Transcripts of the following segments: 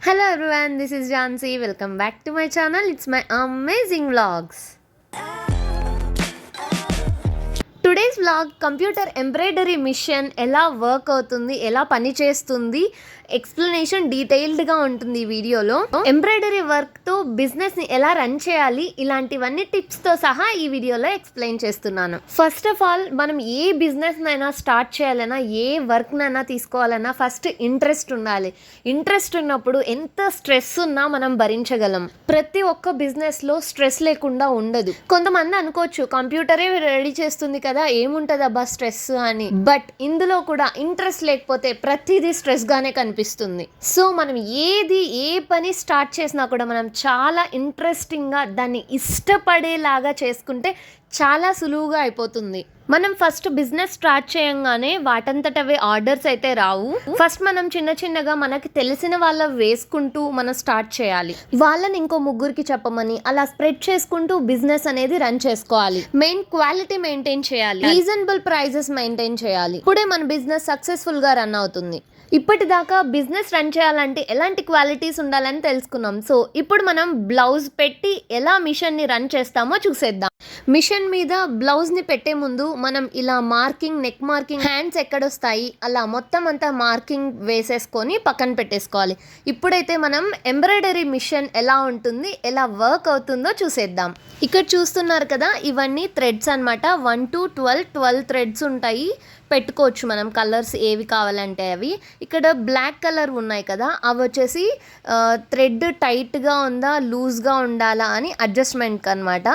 Hello everyone this is Jhansi welcome back to my channel it's my amazing vlogs today's vlog computer embroidery machine ఎలా work అవుతుంది ఎలా పనిచేస్తుంది explanation డీటెయిల్డ్గా ఉంటుంది ఈ వీడియోలో. ఎంబ్రాయిడరీ వర్క్తో బిజినెస్ని ఎలా రన్ చేయాలి ఇలాంటివన్నీ టిప్స్తో సహా ఈ వీడియోలో ఎక్స్ప్లెయిన్ చేస్తున్నాను. ఫస్ట్ ఆఫ్ ఆల్ మనం ఏ బిజినెస్ స్టార్ట్ చేయాలన్నా ఏ వర్క్నైనా తీసుకోవాలన్నా ఫస్ట్ ఇంట్రెస్ట్ ఉండాలి. ఇంట్రెస్ట్ ఉన్నప్పుడు ఎంత స్ట్రెస్ ఉన్నా మనం భరించగలం. ప్రతి ఒక్క బిజినెస్లో స్ట్రెస్ లేకుండా ఉండదు. కొంతమంది అనుకోవచ్చు కంప్యూటరే రెడీ చేస్తుంది కదా ఏముంటదబ్బా స్ట్రెస్ అని. బట్ ఇందులో కూడా ఇంట్రెస్ట్ లేకపోతే ప్రతిదీ స్ట్రెస్ గానే కనిపిస్తుంది సో మనం ఏది ఏ పని స్టార్ట్ చేసినా కూడా మనం చాలా ఇంట్రెస్టింగ్గా దాన్ని ఇష్టపడేలాగా చేసుకుంటే చాలా సులువుగా అయిపోతుంది. మనం ఫస్ట్ బిజినెస్ స్టార్ట్ చేయంగానే వాటంతటవే ఆర్డర్స్ అయితే రావు. ఫస్ట్ మనం చిన్న చిన్నగా మనకి తెలిసిన వాళ్ళ వేసుకుంటూ మనం స్టార్ట్ చేయాలి. వాళ్ళని ఇంకో ముగ్గురికి చెప్పమని అలా స్ప్రెడ్ చేసుకుంటూ బిజినెస్ అనేది రన్ చేసుకోవాలి. మెయిన్ క్వాలిటీ మెయింటైన్ చేయాలి. రీజనబుల్ ప్రైజెస్ మెయింటైన్ చేయాలి. ఇప్పుడే మన బిజినెస్ సక్సెస్ఫుల్గా రన్ అవుతుంది. ఇప్పటిదాకా బిజినెస్ రన్ చేయాలంటే ఎలాంటి క్వాలిటీస్ ఉండాలని తెలుసుకున్నాం. సో ఇప్పుడు మనం బ్లౌజ్ పెట్టి ఎలా మిషన్ని రన్ చేస్తామో చూసేద్దాం. మిషన్ మీద బ్లౌజ్ని పెట్టే ముందు మనం ఇలా మార్కింగ్ నెక్ మార్కింగ్ హ్యాండ్స్ ఎక్కడొస్తాయి? అలా మొత్తం అంతా మార్కింగ్ వేసేసుకొని పక్కన పెట్టేసుకోవాలి. ఇప్పుడైతే మనం ఎంబ్రాయిడరీ మిషన్ ఎలా ఉంటుంది ఎలా వర్క్ అవుతుందో చూసేద్దాం. ఇక్కడ చూస్తున్నారు కదా ఇవన్నీ థ్రెడ్స్ అన్నమాట. One two twelve twelve threads ఉంటాయి. పెట్టుకోవచ్చు మనం. కలర్స్ ఏవి కావాలంటే అవి. ఇక్కడ బ్లాక్ కలర్ ఉన్నాయి కదా అవి వచ్చేసి థ్రెడ్ టైట్గా ఉందా లూజ్గా ఉండాలా అని అడ్జస్ట్మెంట్ అనమాట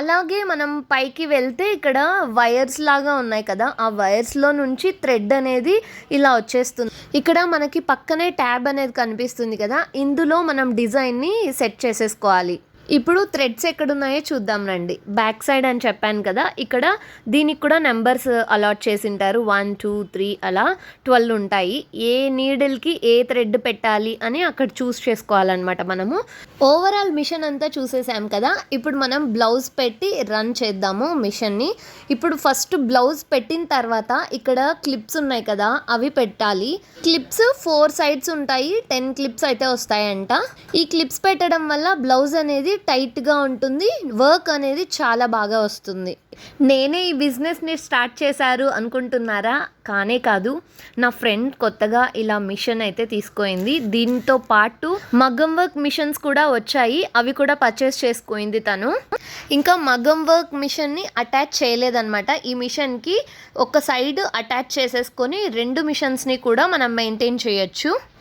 అలాగే మనం పైకి వెళ్తే ఇక్కడ వైర్స్ లాగా ఉన్నాయి కదా. ఆ వైర్స్లో నుంచి థ్రెడ్ అనేది ఇలా వచ్చేస్తుంది. ఇక్కడ మనకి పక్కనే ట్యాబ్ అనేది కనిపిస్తుంది కదా. ఇందులో మనం డిజైన్ని సెట్ చేసేసుకోవాలి. ఇప్పుడు థ్రెడ్స్ ఎక్కడున్నాయో చూద్దాం రండి. బ్యాక్ సైడ్ అని చెప్పాను కదా ఇక్కడ దీనికి కూడా నెంబర్స్ అలాట్ చేసింటారు. వన్ టూ త్రీ అలా ట్వెల్వ్ ఉంటాయి. ఏ నీడిల్కి ఏ థ్రెడ్ పెట్టాలి అని అక్కడ చూస్ చేసుకోవాలన్నమాట మనము. ఓవరాల్ మిషన్ అంతా చూసేసాం కదా. ఇప్పుడు మనం బ్లౌజ్ పెట్టి రన్ చేద్దాము మిషన్ని ఇప్పుడు ఫస్ట్ బ్లౌజ్ పెట్టిన తర్వాత ఇక్కడ క్లిప్స్ ఉన్నాయి కదా అవి పెట్టాలి. క్లిప్స్ ఫోర్ సైడ్స్ ఉంటాయి. టెన్ క్లిప్స్ అయితే వస్తాయంట. ఈ క్లిప్స్ పెట్టడం వల్ల బ్లౌజ్ అనేది టైట్గా ఉంటుంది. వర్క్ అనేది చాలా బాగా వస్తుంది. నేనే ఈ బిజినెస్ని స్టార్ట్ చేశారు అనుకుంటున్నారా? కానే కాదు. నా ఫ్రెండ్ కొత్తగా ఇలా మిషన్ అయితే తీసుకోయింది. దీంతో పాటు మగ్గం వర్క్ మిషన్స్ కూడా వచ్చాయి. అవి కూడా పర్చేస్ చేసుకోయింది తను. ఇంకా మగ్గం వర్క్ మిషన్ని అటాచ్ చేయలేదన్నమాట. ఈ మిషన్కి ఒక సైడ్ అటాచ్ చేసేసుకొని రెండు మిషన్స్ని కూడా మనం మెయింటైన్ చేయొచ్చు.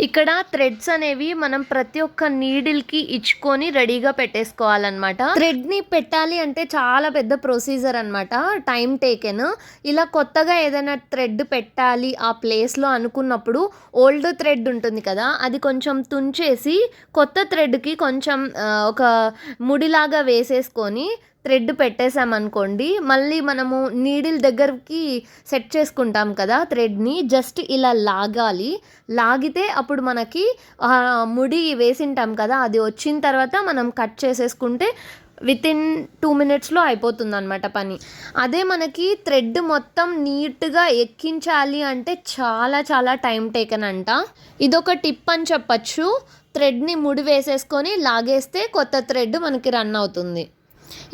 ఇక్కడ థ్రెడ్స్ అనేవి మనం ప్రతి ఒక్క నీడిల్కి ఇచ్చుకొని రెడీగా పెట్టేసుకోవాలన్నమాట. థ్రెడ్ని పెట్టాలి అంటే చాలా పెద్ద ప్రొసీజర్ అనమాట టైం టేకెన్ ఇలా కొత్తగా ఏదైనా థ్రెడ్ పెట్టాలి ఆ ప్లేస్లో అనుకున్నప్పుడు ఓల్డ్ థ్రెడ్ ఉంటుంది కదా అది కొంచెం తుంచేసి కొత్త థ్రెడ్కి కొంచెం ఒక ముడిలాగా వేసేసుకొని థ్రెడ్ పెట్టేసామనుకోండి మళ్ళీ మనము నీడిల్ దగ్గరికి సెట్ చేసుకుంటాం కదా థ్రెడ్ని జస్ట్ ఇలా లాగాలి. లాగితే అప్పుడు మనకి ముడి వేసింటాం కదా అది వచ్చిన తర్వాత మనం కట్ చేసేసుకుంటే విత్ ఇన్ టూ మినిట్స్లో అయిపోతుంది అనమాట పని. అదే మనకి థ్రెడ్ మొత్తం నీట్గా ఎక్కించాలి అంటే చాలా చాలా టైం టేకన్ అంట. ఇదొక టిప్ అని చెప్పచ్చు. థ్రెడ్ని ముడి వేసేసుకొని లాగేస్తే కొత్త థ్రెడ్ మనకి రన్ అవుతుంది.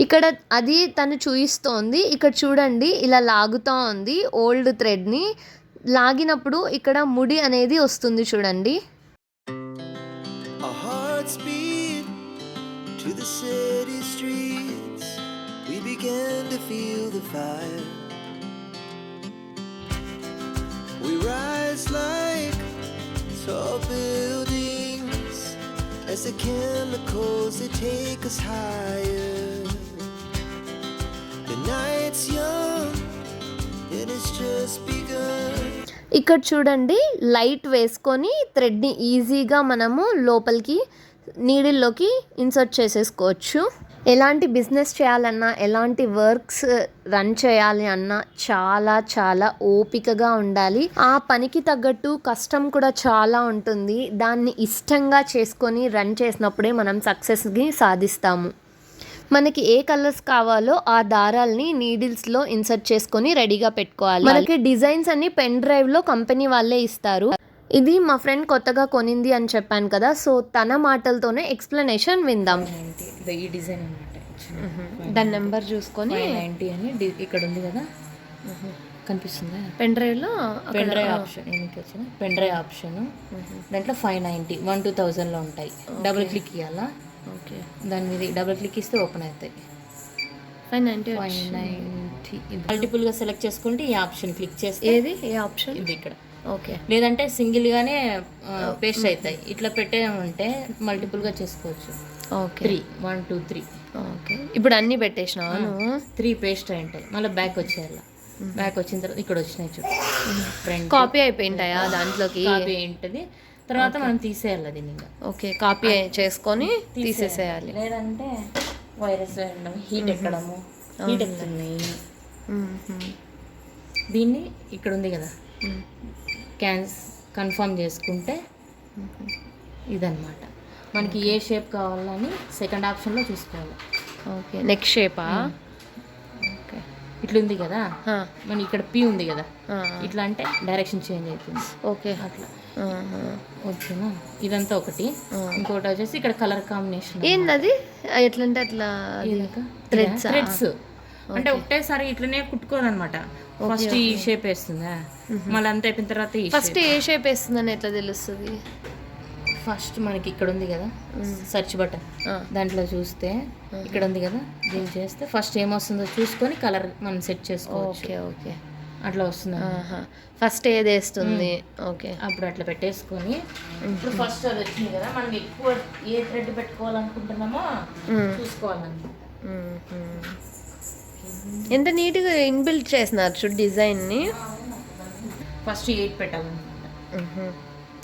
ఇక్కడ అది తను చూయిస్తోంది. ఇక్కడ చూడండి ఇలా లాగుతూ ఉంది ఓల్డ్ థ్రెడ్ని లాగినప్పుడు ఇక్కడ ముడి అనేది వస్తుంది చూడండి. As the chemicals that take us higher. ఇక్కడ చూడండి లైట్ వేసుకొని థ్రెడ్ని ఈజీగా మనము లోపలికి నీడిల్లోకి ఇన్సర్ట్ చేసేసుకోవచ్చు. ఎలాంటి బిజినెస్ చేయాలన్నా ఎలాంటి వర్క్స్ రన్ చేయాలి అన్నా చాలా చాలా ఓపికగా ఉండాలి. ఆ పనికి తగ్గట్టు కష్టం కూడా చాలా ఉంటుంది. దాన్ని ఇష్టంగా చేసుకొని రన్ చేసినప్పుడే మనం సక్సెస్ని సాధిస్తాము. మనకి ఏ కలర్స్ కావాలో ఆ దారాల్ని నీడిల్స్లో ఇన్సర్ట్ చేసుకొని రెడీగా పెట్టుకోవాలి. మనకి డిజైన్స్ అన్ని పెన్ డ్రైవ్లో కంపెనీ వాళ్ళే ఇస్తారు. ఇది మా ఫ్రెండ్ కొత్తగా కొనింది అని చెప్పాను కదా సో తన మాటలతోనే ఎక్స్ప్లెనేషన్ విందాం. ఈ డిజైన్ అనమాట దాని నెంబర్ చూసుకొని నైంటీ అని ఇక్కడ ఉంది కదా. కనిపిస్తుందా? పెన్ డ్రైవ్లో పెన్ డ్రైవ్ ఆప్షన్ ఏమిటి వచ్చిన పెన్ డ్రైవ్ ఆప్షన్ దాంట్లో ఫైవ్ నైంటీ వన్ టూ థౌజండ్లో ఉంటాయి. డబుల్ క్లిక్ ఇవ్వాలా ఓకే. దాని మీద డబుల్ క్లిక్ ఇస్తే ఓపెన్ అవుతాయి. ఫైవ్ నైంటీ ఫైవ్ నైంటీ మల్టిపుల్గా సెలెక్ట్ చేసుకుంటే ఈ ఆప్షన్ క్లిక్ చేస్తే ఏది? ఏ ఆప్షన్ ఇది ఇక్కడ. ఓకే. లేదంటే సింగిల్గానే పేస్ట్ అవుతాయి. ఇట్లా పెట్టామంటే మల్టిపుల్గా చేసుకోవచ్చు. Okay. Three one two three okay. ఇప్పుడు అన్నీ పెట్టేసినావా త్రీ పేస్ట్ అయి ఉంటాయి. మళ్ళీ బ్యాక్ వచ్చేయాల. బ్యాక్ వచ్చిన తర్వాత ఇక్కడ వచ్చినాయి చూడు. కాపీ అయిపోయింటాయా దాంట్లోకి? కాపీ ఏంటది తర్వాత మనం తీసేయాలి దీన్ని ఇంకా ఓకే కాపీ చేసుకొని తీసేసేయాలి. లేదంటే వైరస్ వెళ్ళడం హీట్ ఎక్కడము హీట్ మ్మ్. దీన్ని ఇక్కడ ఉంది కదా. క్యాన్స్ కన్ఫర్మ్ చేసుకుంటే ఇదన్నమాట. మనకి ఏ షేప్ కావాలని సెకండ్ ఆప్షన్లో చూసుకోవాలి. ఓకే నెక్స్ట్ షేపా ఇట్లా ఉంది కదా మన ఇక్కడ పి ఉంది కదా ఇట్లా అంటే డైరెక్షన్ చేంజ్ అవుతుంది. ఓకే. అట్లా. ఓకేనా ఇదంతా ఒకటి. ఇంకోటి వచ్చేసి ఇక్కడ కలర్ కాంబినేషన్ ఏందది? ఎట్లంటే అట్లా ఆ? థ్రెడ్స్ అంటే ఒకటేసారి ఇట్లనే కుట్టుకోదన్నమాట ఫస్ట్ ఈ షేప్ వేస్తుందా? మళ్ళీ అంతా అయిపోయిన తర్వాత ఫస్ట్ ఏ షేప్ వేస్తుందని ఎట్లా తెలుస్తుంది? ఫస్ట్ మనకి ఇక్కడ ఉంది కదా సెర్చ్ బటన్. దాంట్లో చూస్తే ఇక్కడ ఉంది కదా దీన్ని చేస్తే ఫస్ట్ ఏమొస్తుందో చూసుకొని కలర్ మనం సెట్ చేసుకోవచ్చు. Okay okay. అట్లా వస్తుంది ఫస్ట్ ఏది వేస్తుంది? ఓకే. అప్పుడు అట్లా పెట్టేసుకొని ఇప్పుడు ఫస్ట్ అది వచ్చింది కదా మనం ఎక్కువ ఏ థ్రెడ్ పెట్టుకోవాలనుకుంటున్నామో మ్మ్. ఎంత నీట్గా ఇన్బిల్ట్ చేసినారు డిజైన్ని ఫస్ట్ ఎయిట్ పెట్టాలన్నమాట. మ్మ్.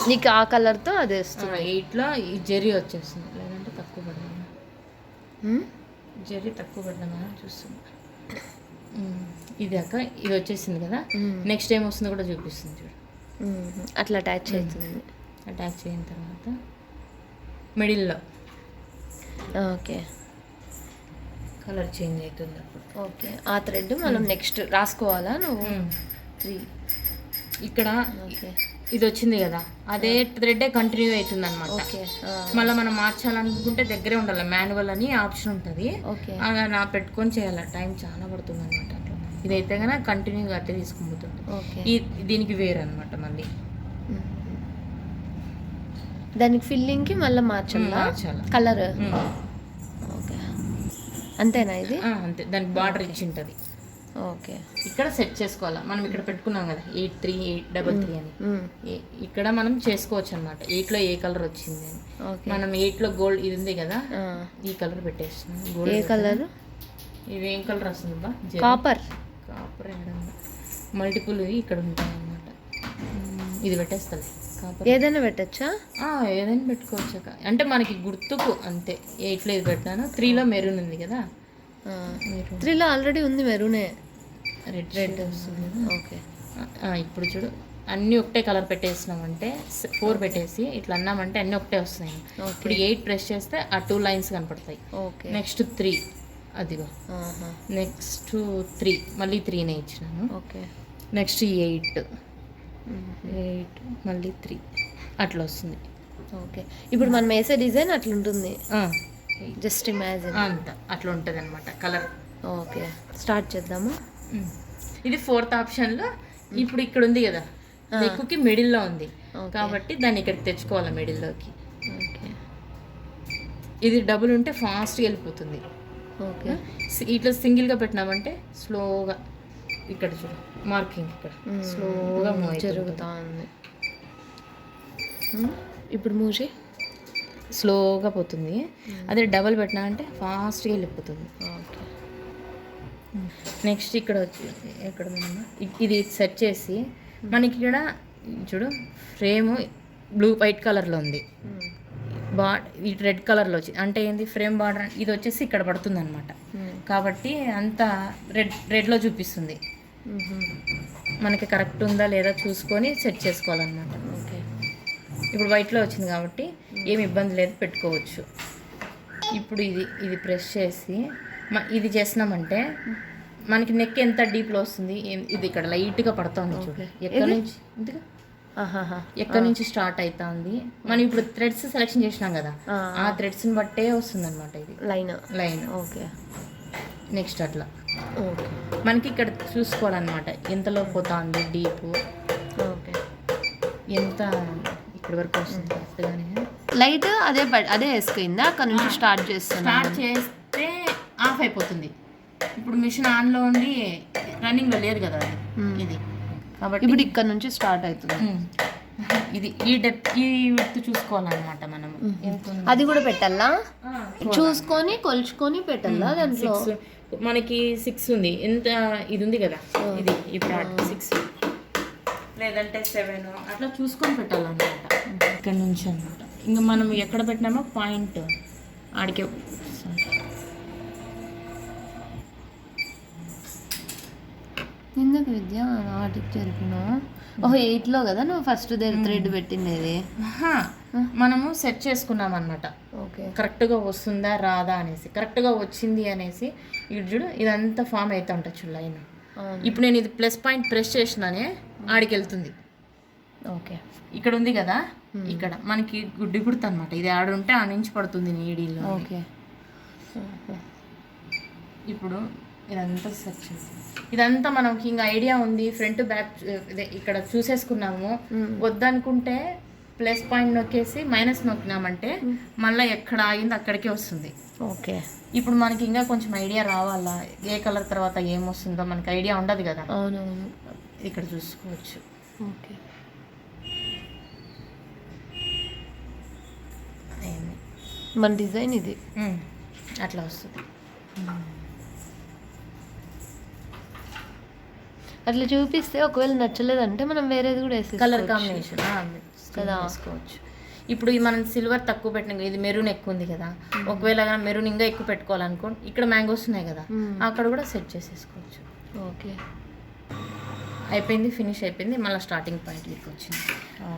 నీకు ఆ కలర్తో అది వేస్తుంది. ఎయిట్లో ఈ జెర్రీ వచ్చేస్తుంది. లేదంటే తక్కువ మ్మ్? జెర్రీ తక్కువ అని చూస్తుంది. ఇది అక్క ఇది వచ్చేసింది కదా. నెక్స్ట్ టైం వస్తుందో కూడా చూపిస్తుంది చూడు. అట్లా అటాచ్ అవుతుంది అటాచ్ అయిన తర్వాత మిడిల్లో. ఓకే. కలర్ చేంజ్ అవుతుంది అప్పుడు. ఓకే. ఆ థ్రెడ్ మనం నెక్స్ట్ రాసుకోవాలా నువ్వు? త్రీ. ఇక్కడ ఓకే. ఇది వచ్చింది కదా. అదే థ్రెడ్డే కంటిన్యూ అవుతుంది అనమాట మళ్ళీ మనం మార్చాలనుకుంటే దగ్గరే ఉండాలి. మాన్యువల్ అని ఆప్షన్ ఉంటుంది. అలా నా పెట్టుకొని చేయాలి. టైం చాలా పడుతుంది అనమాట ఇదైతే కనుక కంటిన్యూగా అట్టే తీసుకుపోతుంది. ఓకే. ఈ దీనికి వేరు అనమాట మళ్ళీ. దానికి ఫిల్లింగ్కి మళ్ళీ మార్చాలా. కలర్. ఓకే. అంతేనా ఇది? అంతే. దానికి బార్డర్ ఇచ్చి ఉంటుంది. ఓకే. ఇక్కడ సెట్ చేసుకోవాలి? మనం ఇక్కడ పెట్టుకున్నాం కదా eight three eight double three అని. ఏ- ఇక్కడ మనం చేసుకోవచ్చు అనమాట ఎయిట్లో ఏ కలర్ వచ్చింది అని. మనం ఎయిట్లో గోల్డ్ ఇది ఉంది కదా. ఈ కలర్ పెట్టేస్తున్నాం. ఏ గోల్డ్ కలర్? ఇది ఏం కలర్ వస్తుంది బా? కాపర్. కాపర్ మల్టిపుల్ ఇక్కడ ఉంటాయి అన్నమాట. ఇది పెట్టేస్తుంది కాపర్. ఏదైనా పెట్టచ్చా? ఏదైనా పెట్టుకోవచ్చు. అంటే మనకి గుర్తుకు అంతే. ఎయిట్లో ఇది పెట్టాను త్రీలో మెరూన్ ఉంది కదా. త్రీలో ఆల్రెడీ ఉంది మెరూనే. రెడ్ రెడ్ వస్తుంది. ఓకే ఇప్పుడు చూడు. అన్నీ ఒకటే కలర్ పెట్టేసినామంటే ఫోర్ పెట్టేసి ఇట్లా అన్నామంటే అన్నీ ఒకటే వస్తున్నాయి ఇప్పుడు ఎయిట్ ప్రెస్ చేస్తే ఆ టూ లైన్స్ కనపడతాయి. ఓకే నెక్స్ట్ త్రీ అదిగో. నెక్స్ట్ త్రీ మళ్ళీ త్రీనే ఇచ్చినాను. Okay next eight. ఎయిట్ మళ్ళీ త్రీ అట్లా వస్తుంది. ఓకే ఇప్పుడు మనం వేసే డిజైన్ అట్లుంటుంది. జస్ట్ ఇమాజిన్ అంత. అట్లా ఉంటుంది అనమాట కలర్ ఓకే స్టార్ట్ చేద్దామా? ఇది ఫోర్త్ ఆప్షన్లో ఇప్పుడు ఇక్కడ ఉంది కదా. నెక్కుకి మిడిల్లో ఉంది. కాబట్టి దాన్ని ఇక్కడికి తెచ్చుకోవాలి మిడిల్లోకి. ఓకే ఇది డబుల్ ఉంటే ఫాస్ట్గా వెళ్ళిపోతుంది. ఓకే సి- ఇట్లా సింగిల్గా పెట్టినామంటే స్లోగా ఇక్కడ చూడు మార్కింగ్ ఇక్కడ. స్లోగా మూవ్ జరుగుతూ ఉంది. ఇప్పుడు మూజీ స్లోగా పోతుంది. అదే డబల్ పెట్టినా అంటే ఫాస్ట్గా వెళ్ళిపోతుంది. ఓకే నెక్స్ట్ ఇక్కడ వచ్చి ఎక్కడ ఉందమ్మా? ఇ- ఇది సెట్ చేసి మనకి ఇక్కడ చూడు ఫ్రేమ్ బ్లూ వైట్ కలర్లో ఉంది. బా ఇది రెడ్ కలర్లో వచ్చి అంటే ఏంది ఫ్రేమ్ బార్డర్ ఇది వచ్చేసి ఇక్కడ పడుతుంది అనమాట. కాబట్టి అంతా రెడ్ రెడ్లో చూపిస్తుంది. మనకి కరెక్ట్ ఉందా లేదా చూసుకొని సెట్ చేసుకోవాలన్నమాట ఓకే ఇప్పుడు వైట్లో వచ్చింది కాబట్టి ఏమి ఇబ్బంది లేదు పెట్టుకోవచ్చు ఇప్పుడు ఇది ఇది ప్రెస్ చేసి ఇది చేసినామంటే మనకి నెక్ ఎంత డీప్లో వస్తుంది? ఇది ఇక్కడ లైట్గా పడుతుంది చూడు. Okay. ఎక్కడి నుంచి? ఆహాహా. ఎక్కడి నుంచి స్టార్ట్ అవుతుంది మనం ఇప్పుడు థ్రెడ్స్ సెలెక్షన్ చేసినాం కదా ఆ. థ్రెడ్స్ని బట్టే వస్తుంది అనమాట ఇది. లైన్. లైన్. ఓకే. నెక్స్ట్ అట్లా. ఓకే. మనకి ఇక్కడ చూసుకోవాలన్నమాట ఎంతలో పోతుంది డీప్? ఓకే. ఎంత ఇక్కడి వరకు వస్తుంది? లైట్ అదే అదే వేసుకుందా? అక్కడ నుంచి స్టార్ట్ చేస్తున్నా. స్టార్ట్ చేస్తే ఆఫ్ అయిపోతుంది. ఇప్పుడు మిషన్ ఆన్లో ఉండి రన్నింగ్లో లేదు కదా అది. ఇది. కాబట్టి ఇప్పుడు ఇక్కడ నుంచి స్టార్ట్ అవుతుంది. ఇది ఈ డెప్త్ ఈ విడ్త్ చూసుకోవాలన్నమాట మనం ఎంత ఉంది? అది కూడా పెట్టాలా? చూసుకొని కొలుచుకొని పెట్టాలా దాంట్లో. మనకి సిక్స్ ఉంది. ఎంత ఇది ఉంది కదా? ఇది ఇప్పుడు సిక్స్ లేదంటే సెవెన్ అట్లా చూసుకొని పెట్టాలన్నమాట. ఇక్కడ నుంచి అనమాట ఇంకా మనం ఎక్కడ పెట్టినామో పాయింట్ ఆడికే ఎందుకు విద్య వాటికి జరిపినావు ఓహో ఎయిట్లో కదా నువ్వు ఫస్ట్ థ్రెడ్ పెట్టిండేది ఆహా, మనము సెట్ చేసుకున్నాం అనమాట ఓకే. కరెక్ట్గా వస్తుందా రాదా అనేసి. కరెక్ట్గా వచ్చింది అనేసి ఇటు చూడు ఇదంతా ఫామ్ అవుతా ఉంటుంది చూడు లైన్. ఇప్పుడు నేను ఇది ప్లస్ పాయింట్ ప్రెస్ చేసినానే ఆడికి వెళ్తుంది ఓకే. ఇక్కడ ఉంది కదా? ఇక్కడ. మనకి గుడ్డి గుర్తు అనమాట ఇది ఆడుంటే ఆ నుంచి పడుతుంది నీడిలో ఓకే. ఇప్పుడు ఇదంతా సెర్చ్ ఇదంతా మనకి ఇంకా ఐడియా ఉంది ఫ్రంట్ బ్యాక్ ఇక్కడ చూసేసుకున్నాము. వద్దనుకుంటే ప్లస్ పాయింట్ నొక్కేసి మైనస్ నొక్కినామంటే మళ్ళీ ఎక్కడ ఆగింది అక్కడికే వస్తుంది. ఓకే. ఇప్పుడు మనకి ఇంకా కొంచెం ఐడియా రావాలా? ఏ కలర్ తర్వాత ఏమొస్తుందో మనకి ఐడియా ఉండదు కదా. అవునవును. ఇక్కడ చూసుకోవచ్చు. ఓకే. మన డిజైన్ ఇది. అట్లా వస్తుంది. అట్లా చూపిస్తే ఒకవేళ నచ్చలేదంటే మనం వేరేది కూడా వేసి కలర్ కాంబినేషన్ కదా. వేసుకోవచ్చు. ఇప్పుడు ఈ మనం సిల్వర్ తక్కువ పెట్టిన ఇది మెరూన్ ఎక్కువ ఉంది కదా. ఒకవేళ మెరూన్ ఇంకా ఎక్కువ పెట్టుకోవాలనుకో ఇక్కడ మ్యాంగోస్ ఉన్నాయి కదా. అక్కడ కూడా సెట్ చేసేసుకోవచ్చు. ఓకే. అయిపోయింది ఫినిష్ అయిపోయింది. మళ్ళీ స్టార్టింగ్ పాయింట్ ఇక్కడికి వచ్చింది.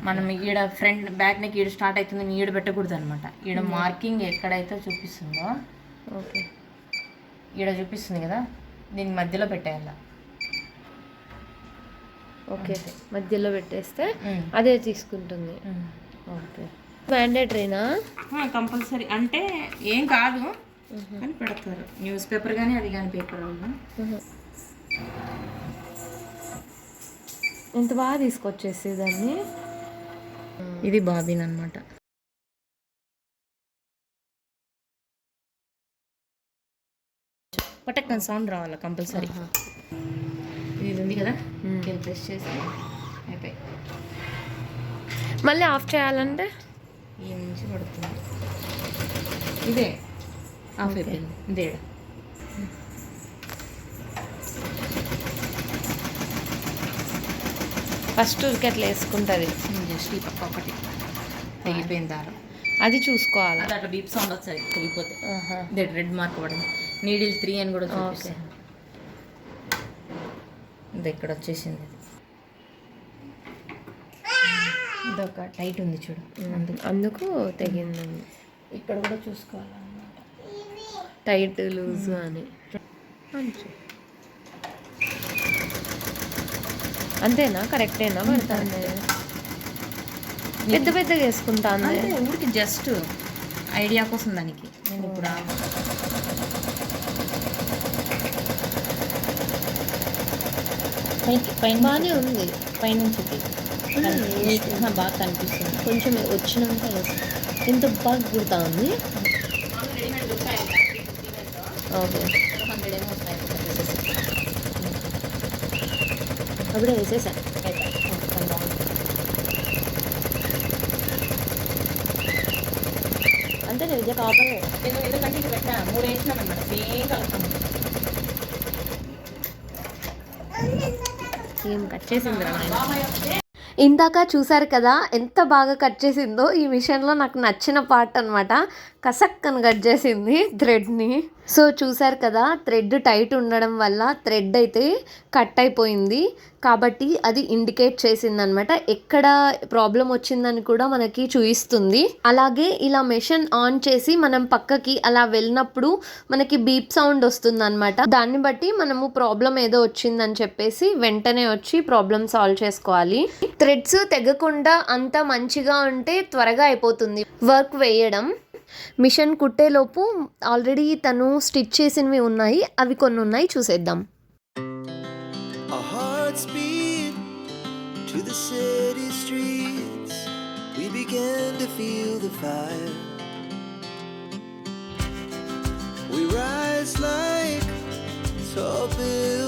మనం ఈడ ఫ్రంట్ బ్యాక్ నెక్ ఈడ స్టార్ట్ అవుతుంది ఈడ పెట్టకూడదు అనమాట ఈడ మార్కింగ్ ఎక్కడైతే చూపిస్తుందో ఓకే. ఈడ చూపిస్తుంది కదా. దీని మధ్యలో పెట్టేయాల? ఓకే. మధ్యలో పెట్టేస్తే అదే తీసుకుంటుంది. ఓకే. మ్యాండేటరీనా? కంపల్సరీ. అంటే ఏం కాదు అని పెడతారు. న్యూస్ పేపర్ కానీ అది కానీ పేపర్ ఎంత బాగా తీసుకొచ్చేసి దాన్ని ఇది బాబిన్ అనమాట పటక్ సౌండ్ రావాలి కంపల్సరీ? కదా? ఇది ప్రెస్ చేసి అయిపోయి. మళ్ళీ ఆఫ్ చేయాలంటే? ఈ నుంచి పడుతుంది? ఇదే. ఆఫ్ అయిపోయింది. ఇదే. ఫస్ట్ ఉరికట్లా వేసుకుంటుంది. జస్ట్ ఈ పక్క ఒకటి. తెగిపోయింది దారం. అది చూసుకోవాలి? అట్లా బీప్ సౌండ్ వస్తుంది తెగిపోతే. రెడ్ మార్క్ పడింది. నీడిల్ త్రీ అని కూడా చూపిస్తాను. ఇది ఇక్కడ వచ్చేసింది ఇదొక టైట్ ఉంది చూడు. అందుకు అందుకు తెగింది. ఇక్కడ కూడా చూసుకోవాలన్నమాట. టైట్ లూజ్ అని. అంతేనా? కరెక్టేనా? పడుతుంది. పెద్ద పెద్దగా వేసుకుంటాను అంటే ఊరికి జస్ట్ ఐడియా కోసం దానికి. నేను ఇప్పుడు పైకి పైన బాగానే ఉంది. పైనుంచి నీకు బాగా కనిపిస్తుంది. కొంచెం వచ్చినాక ఎంత బాగా కుడతా ఉంది ఓకే అప్పుడే వేసేసా. అంటే విద్య కాపర్ ఎందుకంటే ఇది పెట్టా. మూడు వేసినాం అనమాట సేమ్ కలుపుతాం సీఎం కట్ చేసింది ఇందాక చూసారు కదా ఎంత బాగా కట్ చేసిందో ఈ మిషన్లో నాకు నచ్చిన పార్ట్ అనమాట కసక్కని కట్ చేసింది థ్రెడ్ని. సో చూసారు కదా థ్రెడ్ టైట్ ఉండడం వల్ల థ్రెడ్ అయితే కట్ అయిపోయింది. కాబట్టి అది ఇండికేట్ చేసింది అనమాట ఎక్కడ ప్రాబ్లం వచ్చిందని కూడా మనకి చూపిస్తుంది. అలాగే ఇలా మెషిన్ ఆన్ చేసి మనం పక్కకి అలా వెళ్ళినప్పుడు మనకి బీప్ సౌండ్ వస్తుంది అనమాట దాన్ని బట్టి మనము ప్రాబ్లం ఏదో వచ్చిందని చెప్పేసి వెంటనే వచ్చి ప్రాబ్లం సాల్వ్ చేసుకోవాలి. థ్రెడ్స్ తెగకుండా అంత మంచిగా ఉంటే త్వరగా అయిపోతుంది. వర్క్ వేయడం. మిషన్ కుట్టేలోపు ఆల్రెడీ తను స్టిచ్ చేసినవి ఉన్నాయి. అవి కొన్ని ఉన్నాయి. చూసేద్దాం. To the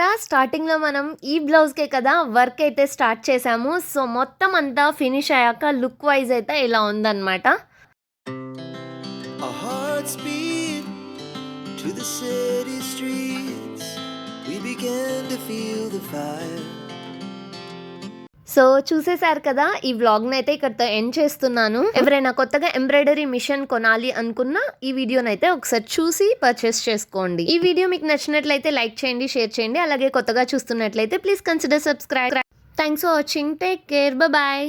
చూసారా స్టార్టింగ్లో మనం ఈ బ్లౌజ్కే కదా వర్క్ అయితే స్టార్ట్ చేసాము సో మొత్తం అంతా ఫినిష్ అయ్యాక లుక్ వైజ్ అయితే ఇలా ఉందన్నమాట to the city streets. We began to feel the fire. So చూసేశారు కదా ఈ వ్లాగ్ని అయితే ఇక్కడితో ఎండ్ చేస్తున్నాను. ఎవరైనా కొత్తగా ఎంబ్రాయిడరీ మిషన్ కొనాలి అనుకున్నా ఈ వీడియోనైతే ఒకసారి చూసి పర్చేస్ చేసుకోండి. ఈ వీడియో మీకు నచ్చినట్లయితే లైక్ చేయండి షేర్ చేయండి అలాగే కొత్తగా చూస్తున్నట్లయితే please consider subscribe thanks for watching take care bye